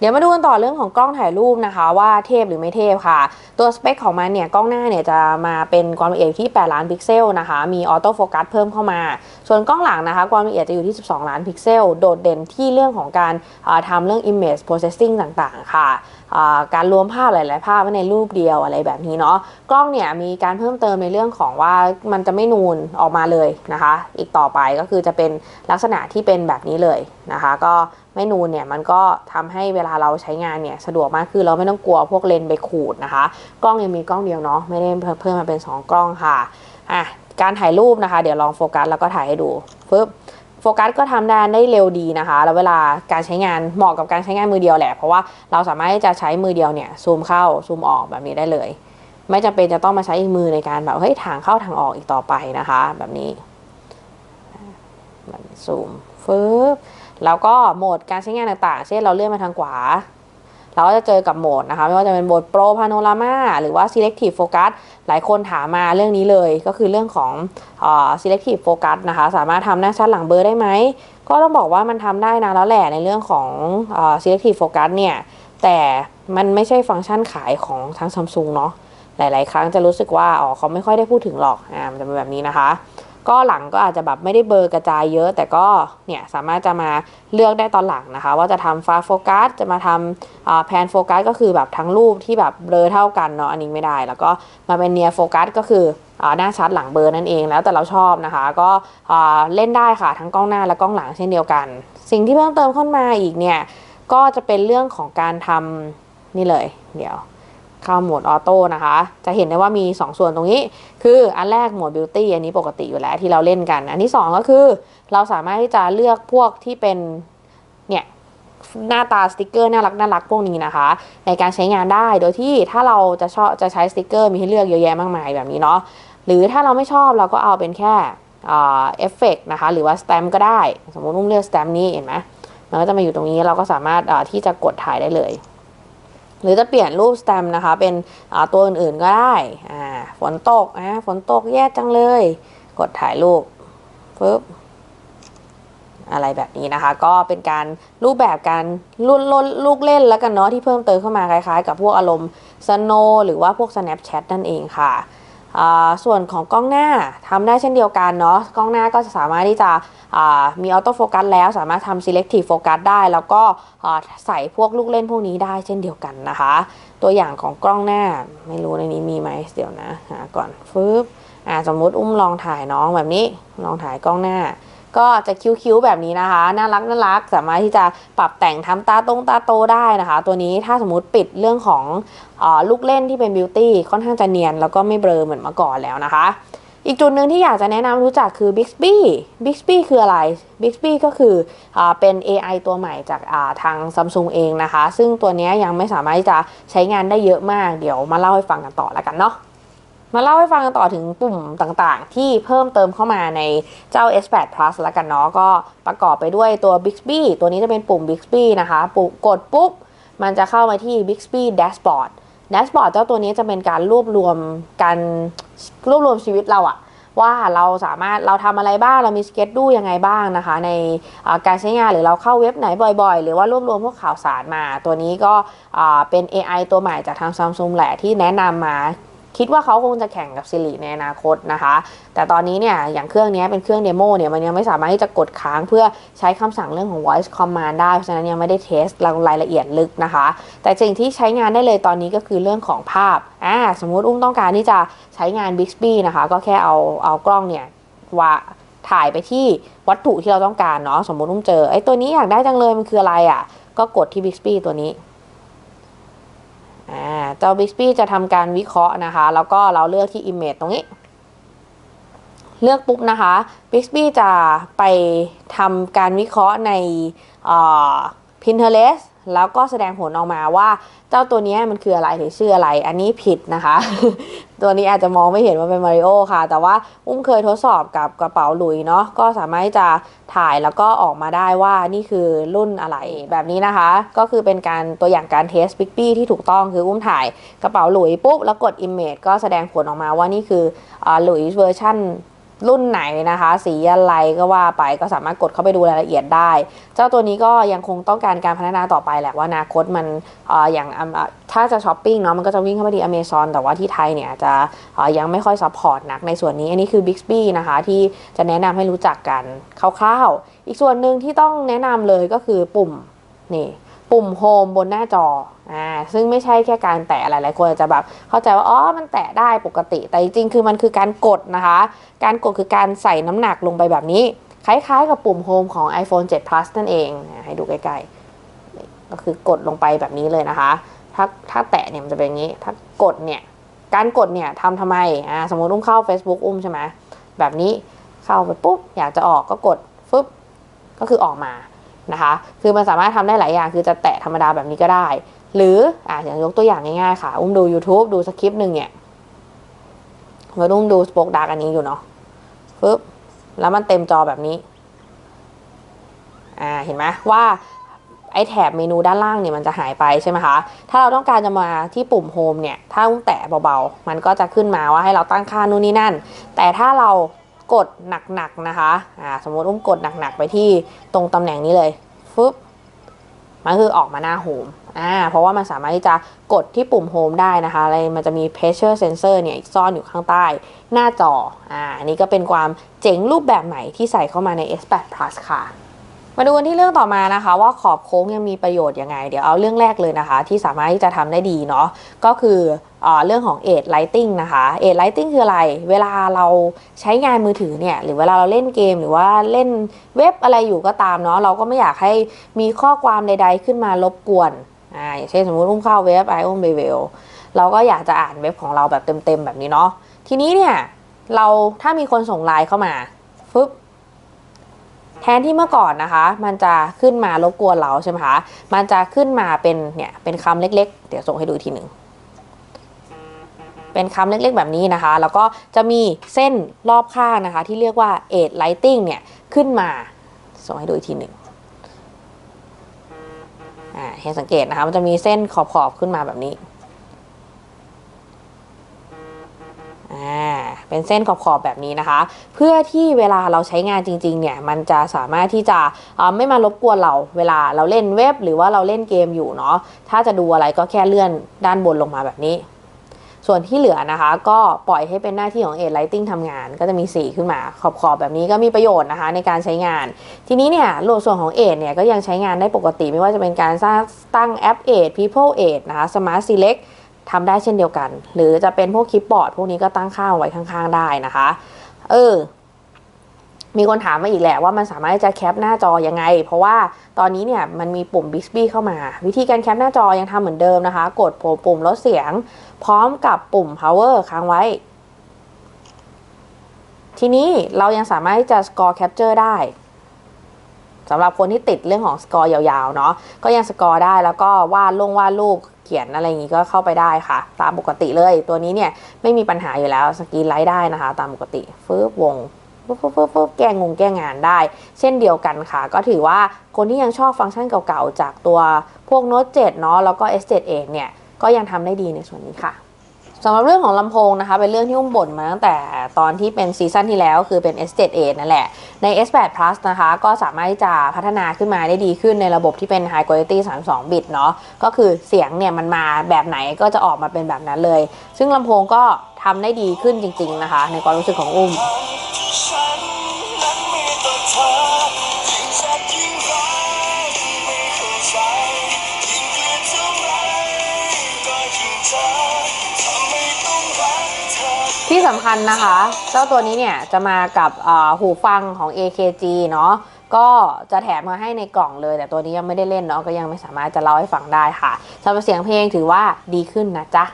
เดี๋ยวมาดูกันต่อเรื่องของกล้องถ่ายรูปนะคะ ว่าเทพหรือไม่เทพค่ะ ตัวสเปคของมันเนี่ยกล้องหน้าเนี่ยจะมาเป็นความละเอียดที่ 8 ล้านพิกเซลนะคะ มีออโต้โฟกัสเพิ่มเข้ามา ส่วนกล้องหลังนะคะ ความละเอียดจะอยู่ที่ 12 ล้านพิกเซล โดดเด่นที่เรื่องของการาทำเรื่อง image processing ต่างๆ ค่ะการรวมภาพหลาย ๆ ภาพไว้ในรูปเดียวอะไรแบบนี้เนาะกล้องเนี่ยมีการเพิ่มเติมในเรื่องของว่ามันจะไม่นูนออกมาเลยนะคะ อีกต่อไปก็คือจะเป็นลักษณะที่เป็นแบบนี้เลยนะคะ ก็ ไม่นูนเนี่ยมันก็ทำให้เวลาเราใช้งานเนี่ยสะดวกมากคือเราไม่ต้องกลัวพวกเลนส์ไปขูดนะคะ กล้องยังมีกล้องเดียวเนาะไม่ได้เพิ่มมาเป็น 2 กล้องค่ะอะการถ่ายรูปนะคะ เดี๋ยวลองโฟกัสแล้วก็ถ่ายให้ดูปึ๊บโฟกัสก็ทำได้ได้เร็วดีนะคะ แล้วเวลาการใช้งานเหมาะกับการใช้งานมือเดียวแหละ เพราะว่าเราสามารถที่จะใช้มือเดียวเนี่ยซูมเข้าซูมออกแบบนี้ได้เลย ไม่จำเป็นจะต้องมาใช้อีกมือในการแบบเฮ้ยทางเข้าทางออกอีกต่อไปนะคะ แบบนี้ซูมฟึบ แล้วก็โหมดการใช้งานต่างๆ เช่นเราเลื่อนมาทางขวา เราก็จะเจอกับโหมดนะคะ ไม่ว่าจะเป็นโหมด Pro Panorama หรือว่า Selective Focus หลายคนถามมาเรื่องนี้เลยก็คือเรื่องของเอ่อ selective focus นะคะ สามารถทำหน้าชัดหลังเบอร์ได้ไหม ก็ต้องบอกว่ามันทำได้นะแล้วแหละในเรื่องของเอ่อ selective focus เนี่ย แต่มันไม่ใช่ฟังก์ชันขายของทางซัมซุงเนาะหลาย ๆ ครั้งจะรู้สึกว่าอ๋อเขาไม่ค่อยได้พูดถึงหรอกอ่ามันจะเป็นแบบนี้นะคะ ก็หลังก็อาจจะแบบไม่ได้เบอร์กระจายเยอะ แต่ก็เนี่ยสามารถจะมาเลือกได้ตอนหลังนะคะ ว่าจะทำฟ้าโฟกัสจะมาทำแพนโฟกัสก็คือแบบทั้งรูปที่แบบเบลอเท่ากันเนาะอันนี้ไม่ได้ แล้วก็มาเป็นเนียโฟกัสก็คือหน้าชัดหลังเบลอนั่นเองแล้วแต่เราชอบนะคะ ก็เล่นได้ค่ะทั้งกล้องหน้าและกล้องหลังเช่นเดียวกัน สิ่งที่เพิ่มเติมเข้ามาอีกเนี่ยก็จะเป็นเรื่องของการทำนี่เลย เดี๋ยว เข้าโหมดออโต้นะคะ จะเห็นได้ว่ามี 2 ส่วนตรงนี้ คืออันแรกโหมดบิวตี้อันนี้ปกติอยู่แล้วที่เราเล่นกัน อันที่ 2 ก็คือ เราสามารถที่จะเลือกพวกที่เป็นเนี่ยหน้าตาสติกเกอร์น่ารักน่ารักพวกนี้นะคะ ในการใช้งานได้โดยที่ถ้าเราจะชอบจะใช้สติกเกอร์มีให้เลือกเยอะแยะมากมายแบบนี้เนาะหรือถ้าเราไม่ชอบเราก็เอาเป็นแค่เอฟเฟกนะคะ หรือว่าสแตมก็ได้ สมมตินุ่มเลือกสแตมนี้เห็นไหมมันก็จะมาอยู่ตรงนี้เราก็สามารถที่จะกดถ่ายได้เลย หรือจะเปลี่ยนรูปสแตมป์นะคะ เป็นตัวอื่นๆก็ได้ฝนตกนะฝนตกแย่จังเลย กดถ่ายรูปปึ๊บอะไรแบบนี้นะคะ ก็เป็นการรูปแบบการลุ่นลนลูกเล่นแล้วกันเนาะที่เพิ่มเติมเข้ามาคล้ายๆ กับพวกอารมณ์สโนหรือว่าพวก Snapchat นั่นเองค่ะ ส่วนของกล้องหน้าทำได้เช่นเดียวกันเนาะกล้องหน้าก็จะสามารถที่จะมีออโต้โฟกัสแล้วสามารถทำ selective focus ได้ แล้วก็ใส่พวกลูกเล่นพวกนี้ได้เช่นเดียวกันนะคะ ตัวอย่างของกล้องหน้าไม่รู้ในนี้มีไหมเดี๋ยวนะหาก่อนฟึบสมมุติอุ้มลองถ่ายน้องแบบนี้ลองถ่ายกล้องหน้า ก็จะคิ้วๆแบบนี้นะคะ น่ารักน่ารักสามารถที่จะปรับแต่งทำตาตรงตาโตได้นะคะ ตัวนี้ถ้าสมมติปิดเรื่องของอลูกเล่นที่เป็นบิวตี้ค่อนข้างจะเนียน แล้วก็ไม่เบลอเหมือนเมื่อก่อนแล้วนะคะ อีกจุดหนึ่งที่อยากจะแนะนำรู้จักคือ Bixby Bixby คืออะไร Bixby ก็คืออเป็น AI ตัวใหม่จากาทาง Samsung เองนะคะ ซึ่งตัวนี้ยังไม่สามารถที่จะใช้งานได้เยอะมาก เดี๋ยวมาเล่าให้ฟังกันต่อแล้วกันเนาะ มาเล่าให้ฟังกันต่อถึงปุ่มต่างๆ ที่เพิ่มเติมเข้ามาในเจ้า S8 Plus แล้วกันเนาะก็ประกอบไปด้วยตัว Bixby ตัวนี้จะเป็นปุ่ม Bixby นะคะปุ่มกดปุ๊บ มันจะเข้ามาที่ Bixby Dashboard แดชบอร์ดเจ้าตัวนี้จะเป็นการรวบรวมการรวบรวมชีวิตเราอะว่าเราสามารถเราทำอะไรบ้างเรามีสเก็ตดูยังไงบ้างนะคะ ในการใช้งานหรือเราเข้าเว็บไหนบ่อยๆ หรือว่ารวบรวมพวกข่าวสารมา ตัวนี้ก็เป็น AI ตัวใหม่จากทางซัมซุงแหละที่แนะนำมา คิดว่าเขาคงจะแข่งกับซิริในอนาคตนะคะ แต่ตอนนี้เนี่ยอย่างเครื่องนี้เป็นเครื่องเดโมเนี่ยมันยังไม่สามารถที่จะกดค้างเพื่อใช้คำสั่งเรื่องของ voice command ได้ เพราะฉะนั้นยังไม่ได้เทสรายละเอียดลึกนะคะ แต่สิ่งที่ใช้งานได้เลยตอนนี้ก็คือเรื่องของภาพอ่าสมมุติอุ้มต้องการที่จะใช้งาน Bixby นะคะ ก็แค่เอาเอากล้องเนี่ยว่าถ่ายไปที่วัตถุที่เราต้องการเนาะสมมติอุ้มเจอไอ้ตัวนี้อยากได้จังเลยมันคืออะไรอะ่ะ ก็กดที่ Bixby ตัวนี้ เจ้า Bixby จะทำการวิเคราะห์นะคะ แล้วก็เราเลือกที่ Image ตรงนี้ เลือกปุ๊บนะคะ Bixby จะไปทำการวิเคราะห์ใน Pinterest แล้วก็แสดงผลออกมาว่า เจ้าตัวนี้มันคืออะไรหรือชื่ออะไร อันนี้ผิดนะคะ ตัวนี้อาจจะมองไม่เห็นว่าเป็นมาริโอค่ะ แต่ว่าอุ้มเคยทดสอบกับกระเป๋าหลุยเนาะก็สามารถจะถ่ายแล้วก็ออกมาได้ว่านี่คือรุ่นอะไรแบบนี้นะคะ ก็คือเป็นการตัวอย่างการเทสบิ๊กปี้ที่ถูกต้องคืออุ้มถ่ายกระเป๋าหลุยปุ๊บแล้วกด Image ก็แสดงผลออกมาว่านี่คือหลุยเวอร์ชัน รุ่นไหนนะคะ สีอะไรก็ว่าไปก็สามารถกดเข้าไปดูรายละเอียดได้ เจ้าตัวนี้ก็ยังคงต้องการการพัฒนาต่อไปแหละว่าอนาคตมันออย่างถ้าจะช้อปปิ้งเนาะมันก็จะวิ่งเข้าไปที่ Amazon แต่ว่าที่ไทยเนี่ยจะยังไม่ค่อยซัพพอร์ตนักในส่วนนี้ อันนี้คือ Bixby นะคะที่จะแนะนำให้รู้จักกันคร่าวๆ อีกส่วนหนึ่งที่ต้องแนะนำเลยก็คือปุ่มนี่ ปุ่มโฮมบนหน้าจออ่าซึ่งไม่ใช่แค่การแตะหลายๆคนอาจจะแบบเข้าใจว่าอ๋อมันแตะได้ปกติ แต่จริงๆคือมันคือการกดนะคะ การกดคือการใส่น้ำหนักลงไปแบบนี้ คล้ายๆกับปุ่มโฮมของ iPhone 7 Plus นั่นเอง ให้ดูใกล้ๆ ก็คือกดลงไปแบบนี้เลยนะคะ ถ้าถ้าแตะเนี่ยมันจะเป็นอย่างนี้ ถ้ากดเนี่ย การกดเนี่ยทำทำไมอ่าสมมติอุ้มเข้า Facebook อุ้มใช่ไหมแบบนี้เข้าไปปุ๊บอยากจะออกก็กดฟึบก็คือออกมา นะคะ คือมันสามารถทำได้หลายอย่าง คือจะแตะธรรมดาแบบนี้ก็ได้ หรืออ่าอย่างยกตัวอย่างง่ายๆค่ะ อุ้มดู YouTube ดูสคริปต์หนึ่งเนี่ยมาอุ้มดูสปอคดาร์กอันนี้อยู่เนาะปึ๊บแล้วมันเต็มจอแบบนี้ อ่า เห็นไหมว่าไอแถบเมนูด้านล่างเนี่ยมันจะหายไปใช่ไหมคะ ถ้าเราต้องการจะมาที่ปุ่มโฮมเนี่ย ถ้าอุ้มแตะเบาๆ มันก็จะขึ้นมาว่าให้เราตั้งค่านู่นนี่นั่น แต่ถ้าเรา กดหนักๆนะคะอ่าสมมติอุ้มกดหนักๆไปที่ตรงตำแหน่งนี้เลยฟึบมันคือออกมาหน้าโฮมอ่าเพราะว่ามันสามารถที่จะกดที่ปุ่มโฮมได้นะคะอะไรมันจะมี pressure sensor เนี่ยซ่อนอยู่ข้างใต้หน้าจออ่าอันนี้ก็เป็นความเจ๋งรูปแบบใหม่ที่ใส่เข้ามาใน S8 Plus ค่ะ มาดูกันที่เรื่องต่อมานะคะ ว่าขอบโค้งยังมีประโยชน์ยังไง เดี๋ยวเอาเรื่องแรกเลยนะคะ ที่สามารถที่จะทำได้ดีเนาะก็คือเอเรื่องของ Edge Lighting นะคะ Edge Lighting คืออะไร เวลาเราใช้งานมือถือเนี่ยหรือเวลาเราเล่นเกมหรือว่าเล่นเว็บอะไรอยู่ก็ตามเนาะเราก็ไม่อยากให้มีข้อความใด ๆ ขึ้นมารบกวนอ่าอย่างเช่นสมมติอุ้มเข้าเว็บ i o n b e v e l เราก็อยากจะอ่านเว็บของเราแบบเต็มๆแบบนี้เนาะทีนี้เนี่ยเราถ้ามีคนส่งไลน์เข้ามาฟึบ แทนที่เมื่อก่อนนะคะ มันจะขึ้นมารบกวนเราใช่ไหมคะ มันจะขึ้นมาเป็นเนี่ยเป็นคำเล็กๆ เดี๋ยวส่งให้ดูอีกทีหนึ่ง เป็นคำเล็กๆแบบนี้นะคะ แล้วก็จะมีเส้นรอบข้างนะคะ ที่เรียกว่า edge lighting เนี่ยขึ้นมา ส่งให้ดูอีกทีหนึ่งอ่าเห็นสังเกตนะคะ มันจะมีเส้นขอบๆขึ้นมาแบบนี้ อ่า เป็นเส้นขอบๆแบบนี้นะคะ เพื่อที่เวลาเราใช้งานจริงๆเนี่ยมันจะสามารถที่จะไม่มารบกวนเราเวลาเราเล่นเว็บ หรือว่าเราเล่นเกมอยู่เนาะถ้าจะดูอะไรก็แค่เลื่อนด้านบนลงมาแบบนี้ ส่วนที่เหลือนะคะ ก็ปล่อยให้เป็นหน้าที่ของ Edge Lighting ทำงาน ก็จะมีสีขึ้นมาขอบๆแบบนี้ก็มีประโยชน์นะคะในการใช้งาน ทีนี้เนี่ยโหลดส่วนของ Edge เนี่ยก็ยังใช้งานได้ปกติไม่ว่าจะเป็นการสร้างตั้งแอป Edge People Edge นะคะ Smart Select ทำได้เช่นเดียวกัน หรือจะเป็นพวกคลิปบอร์ดพวกนี้ก็ตั้งค่าไว้ข้างๆได้นะคะ เออ มีคนถามมาอีกแหละว่ามันสามารถจะแคปหน้าจอยังไง เพราะว่าตอนนี้เนี่ยมันมีปุ่ม Bixby เข้ามา วิธีการแคปหน้าจอยังทำเหมือนเดิมนะคะ กดปุ่มลดเสียง พร้อมกับปุ่ม power ค้างไว้ ทีนี้เรายังสามารถจะ score capture ได้สำหรับคนที่ติดเรื่องของสกอร์ยาวๆเนาะก็ยังสกอร์ได้แล้วก็วาดลงวาดรูป ขียนอะไรอย่างนี้ก็เข้าไปได้ค่ะ ตามปกติเลย ตัวนี้เนี่ยไม่มีปัญหาอยู่แล้วสกีไลท์ได้นะคะ ตามปกติฟืบวงฟืบฟืบฟืบฟืบแก้งงแก้งานได้ เช่นเดียวกันค่ะ ก็ถือว่าคนที่ยังชอบฟังก์ชันเก่าๆ จากตัวพวก Note 7เนาะแล้วก็ S7 เองเนี่ยก็ยังทำได้ดีในส่วนนี้ค่ะ สำหรับเรื่องของลำโพงนะคะ เป็นเรื่องที่อุ้มบ่นมาตั้งแต่ตอนที่เป็นซีซั่นที่แล้วคือเป็น S7A นั่นแหละ ใน S8 Plus นะคะ ก็สามารถที่จะพัฒนาขึ้นมาได้ดีขึ้นในระบบที่เป็น High Quality 32 บิตเนาะก็คือเสียงเนี่ยมันมาแบบไหนก็จะออกมาเป็นแบบนั้นเลย ซึ่งลำโพงก็ทำได้ดีขึ้นจริง ๆ นะคะ ในความรู้สึกของอุ้ม ที่สำคัญนะคะ เจ้าตัวนี้เนี่ยจะมากับหูฟังของ AKG เนาะก็จะแถมมาให้ในกล่องเลย แต่ตัวนี้ยังไม่ได้เล่นเนาะก็ยังไม่สามารถจะเล่าให้ฟังได้ค่ะสำหรับเสียงเพลงถือว่าดีขึ้นนะจ๊ะ